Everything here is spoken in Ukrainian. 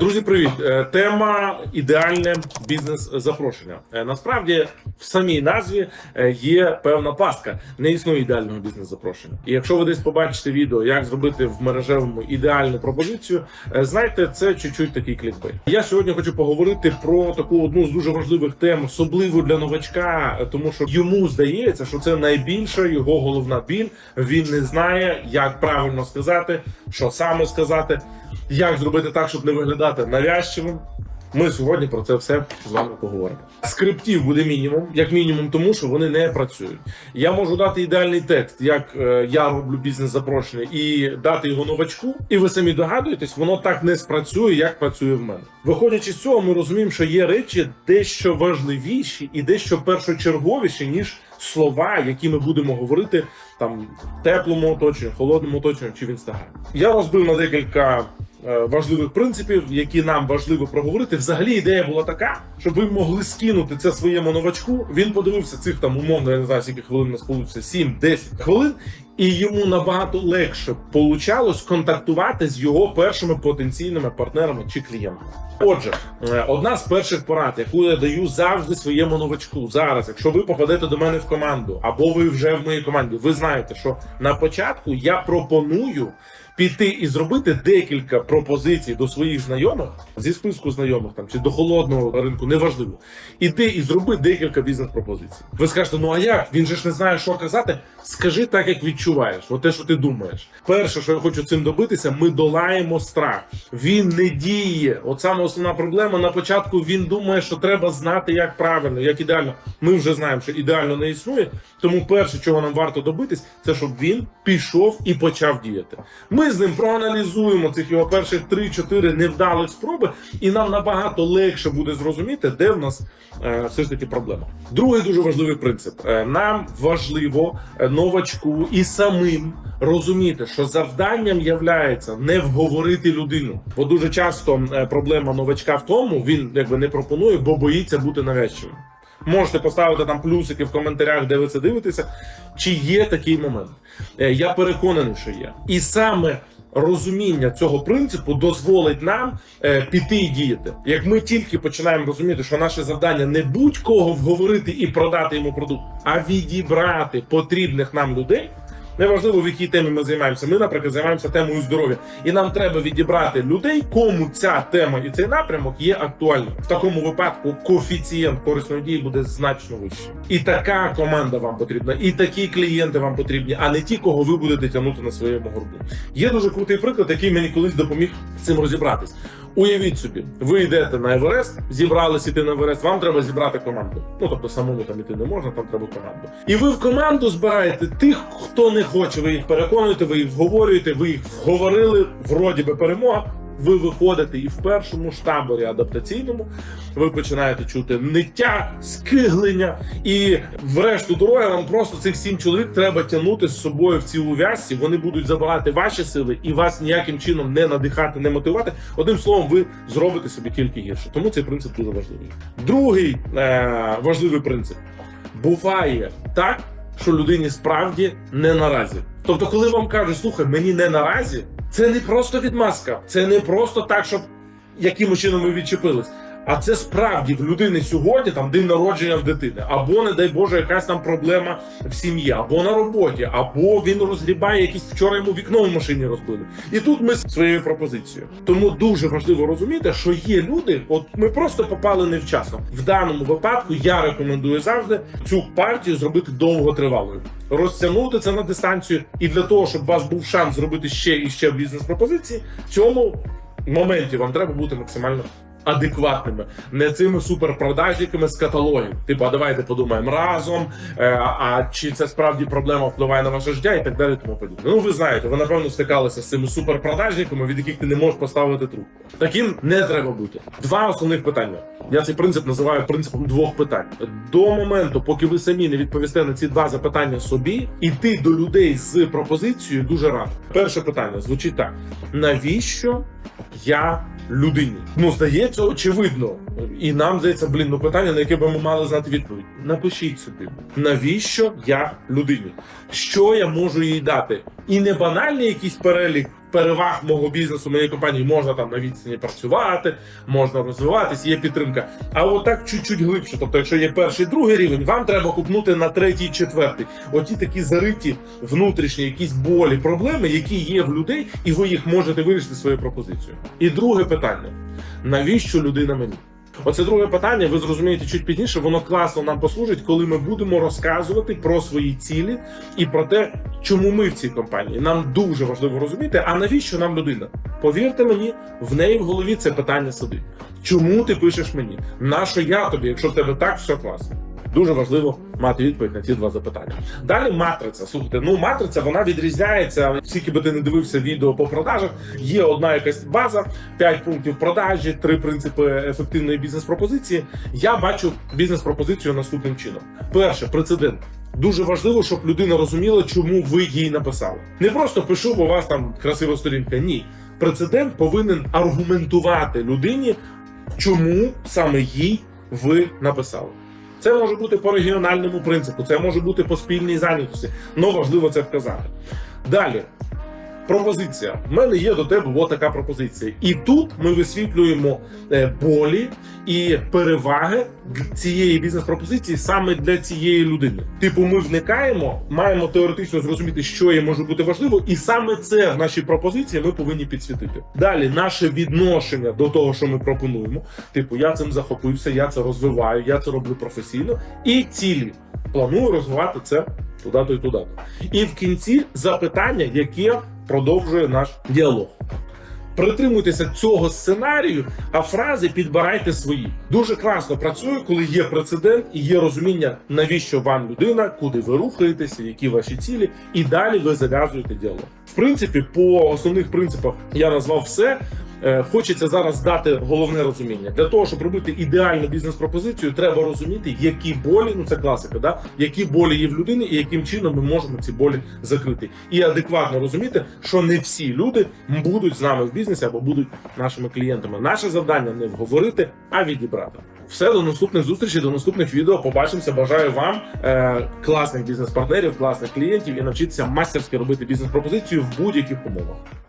Друзі, привіт! Е, Тема ідеальне бізнес запрошення. Е, Насправді в самій назві е, є певна пастка. Не існує ідеального бізнес запрошення. І якщо ви десь побачите відео, як зробити в мережевому ідеальну пропозицію, знайте, це чуть-чуть такий клікбейт. Я сьогодні хочу поговорити про таку одну з дуже важливих тем, особливо для новачка, тому що йому здається, що це найбільша його головна біль. Він не знає, як правильно сказати, що саме сказати. Як зробити так, щоб не виглядати навязчивим? Ми сьогодні про це все з вами поговоримо. Скриптів буде мінімум, як мінімум, тому що вони не працюють. Я можу дати ідеальний текст, як е, я роблю бізнес запрошення, і дати його новачку. І ви самі догадуєтесь, воно так не спрацює, як працює в мене. Виходячи з цього, ми розуміємо, що є речі дещо важливіші і дещо першочерговіші, ніж слова, які ми будемо говорити там в теплому оточенні, холодному оточенні чи в інстаграмі. Я розбив на декілька важливих принципів, які нам важливо проговорити. Взагалі ідея була така, щоб ви могли скинути це своєму новачку. Він подивився цих там умовно, я не знаю, скільки хвилин нас получиться, 7-10 хвилин. І йому набагато легше получалось контактувати з його першими потенційними партнерами чи клієнтами. Отже, е, одна з перших порад, яку я даю завжди своєму новачку зараз, якщо ви попадете до мене в команду, або ви вже в моїй команді, ви знаєте, що на початку я пропоную піти і зробити декілька пропозицій до своїх знайомих зі списку знайомих там чи до холодного ринку, неважливо. Іди і зроби декілька бізнес-пропозицій. Ви скажете, ну а як? Він же ж не знає, що казати. Скажи так, як відчуваєш, от те, що ти думаєш. Перше, що я хочу цим добитися, ми долаємо страх. Він не діє. От саме основна проблема на початку він думає, що треба знати, як правильно, як ідеально. Ми вже знаємо, що ідеально не існує. Тому перше, чого нам варто добитись, це щоб він пішов і почав діяти. Ми з ним проаналізуємо цих його перших 3-4 невдалих спроби, і нам набагато легше буде зрозуміти, де в нас е, все ж таки проблема. Другий дуже важливий принцип: Е, нам важливо е, новачку і самим розуміти, що завданням являється не вговорити людину. Бо дуже часто е, проблема новачка в тому, він якби не пропонує, бо боїться бути навязчивим. Можете поставити там плюсики в коментарях, де ви це дивитеся. Чи є такий момент? Е, Я переконаний, що є. І саме розуміння цього принципу дозволить нам е, піти і діяти. Як ми тільки починаємо розуміти, що наше завдання не будь-кого вговорити і продати йому продукт, а відібрати потрібних нам людей. Неважливо, в якій темі ми займаємося. Ми, наприклад, займаємося темою здоров'я, і нам треба відібрати людей, кому ця тема і цей напрямок є актуальним. В такому випадку коефіцієнт корисної дії буде значно вищий. І така команда вам потрібна, і такі клієнти вам потрібні, а не ті, кого ви будете тягнути на своєму горбу. Є дуже крутий приклад, який мені колись допоміг з цим розібратись. Уявіть собі, ви йдете на Еверест, зібрались іти на Еверест, вам треба зібрати команду. Ну тобто самому там іти не можна, там треба команду. І ви в команду збираєте тих, хто не хоче. Ви їх переконуєте, ви їх вговорюєте, ви їх вговорили, вроді би перемога. Ви виходите і в першому ж таборі адаптаційному ви починаєте чути ниття, скиглення, і в решту дороги вам просто цих сім чоловік треба тягнути з собою в цій ув'язці. Вони будуть забирати ваші сили і вас ніяким чином не надихати, не мотивувати. Одним словом, ви зробите собі тільки гірше. Тому цей принцип дуже важливий. Другий е- важливий принцип буває так, що людині справді не наразі. Тобто, коли вам кажуть, слухай, мені не наразі, це не просто відмазка, це не просто так, щоб якимось чином ви відчепились. А це справді в людини сьогодні там день народження в дитини, або, не дай Боже, якась там проблема в сім'ї, або на роботі, або він розгрібає якісь вчора йому вікно в машині розбили. І тут ми з своєю пропозицією. Тому дуже важливо розуміти, що є люди, от ми просто попали невчасно. В даному випадку я рекомендую завжди цю партію зробити довготривалою, розтягнути це на дистанцію, і для того, щоб у вас був шанс зробити ще і ще бізнес-пропозиції, в цьому моменті вам треба бути максимально адекватними, не цими суперпродажниками з каталогів. Типу, а давайте подумаємо разом. е, А чи це справді проблема впливає на ваше життя і так далі, тому подібне. Ну ви знаєте, ви напевно стикалися з цими суперпродажниками, від яких ти не можеш поставити трубку. Таким не треба бути. Два основних питання. Я цей принцип називаю принципом двох питань. До моменту, поки ви самі не відповісте на ці два запитання собі, іти до людей з пропозицією дуже рано. Перше питання звучить так: навіщо я людині? Ну здається, очевидно. І нам здається, блін, ну питання, на яке би ми мали знати відповідь. Напишіть собі, навіщо я людині? Що я можу їй дати? І не банальний якийсь перелік переваг мого бізнесу, моєї компанії можна там на відстані працювати, можна розвиватись, є підтримка. А от так чуть-чуть глибше. Тобто, якщо є перший, другий рівень, вам треба купнути на третій, четвертий. Оті такі зариті внутрішні якісь болі, проблеми, які є в людей, і ви їх можете вирішити своєю пропозицією. І друге питання: навіщо людина мені? Оце друге питання, ви зрозумієте чуть пізніше, воно класно нам послужить, коли ми будемо розказувати про свої цілі і про те, чому ми в цій компанії. Нам дуже важливо розуміти, а навіщо нам людина? Повірте мені, в неї в голові це питання сидить. Чому ти пишеш мені? Нащо я тобі, якщо в тебе так все класно? Дуже важливо мати відповідь на ці два запитання. Далі матриця. Слухайте, ну матриця вона відрізняється. Скільки би ти не дивився відео по продажах, є одна якась база, 5 пунктів продажі, три принципи ефективної бізнес-пропозиції. Я бачу бізнес-пропозицію наступним чином: перше прецедент. Дуже важливо, щоб людина розуміла, чому ви їй написали. Не просто пишу, бо у вас там красива сторінка. Ні, прецедент повинен аргументувати людині, чому саме їй ви написали. Це може бути по регіональному принципу, це може бути по спільній зайнятості. але важливо це вказати. Далі. Пропозиція. В мене є до тебе от така пропозиція. І тут ми висвітлюємо е, болі і переваги цієї бізнес-пропозиції саме для цієї людини. Типу, ми вникаємо, маємо теоретично зрозуміти, що їй може бути важливо, і саме це в нашій пропозиції ми повинні підсвітити. Далі наше відношення до того, що ми пропонуємо. Типу, я цим захопився, я це розвиваю, я це роблю професійно. І цілі. Планую розвивати це туди-то і туди. І в кінці запитання, яке продовжує наш діалог. Притримуйтеся цього сценарію, а фрази підбирайте свої. Дуже класно працює, коли є прецедент і є розуміння, навіщо вам людина, куди ви рухаєтеся, які ваші цілі, і далі ви зав'язуєте діалог. В принципі, по основних принципах я назвав все. Е, Хочеться зараз дати головне розуміння. Для того, щоб робити ідеальну бізнес-пропозицію, треба розуміти, які болі, ну це класика, да? які болі є в людини, і яким чином ми можемо ці болі закрити. І адекватно розуміти, що не всі люди будуть з нами в бізнесі або будуть нашими клієнтами. Наше завдання не вговорити, а відібрати. Все до наступних зустрічей, до наступних відео. Побачимося. Бажаю вам е, класних бізнес-партнерів, класних клієнтів і навчитися мастерськи робити бізнес-пропозицію в будь-яких умовах.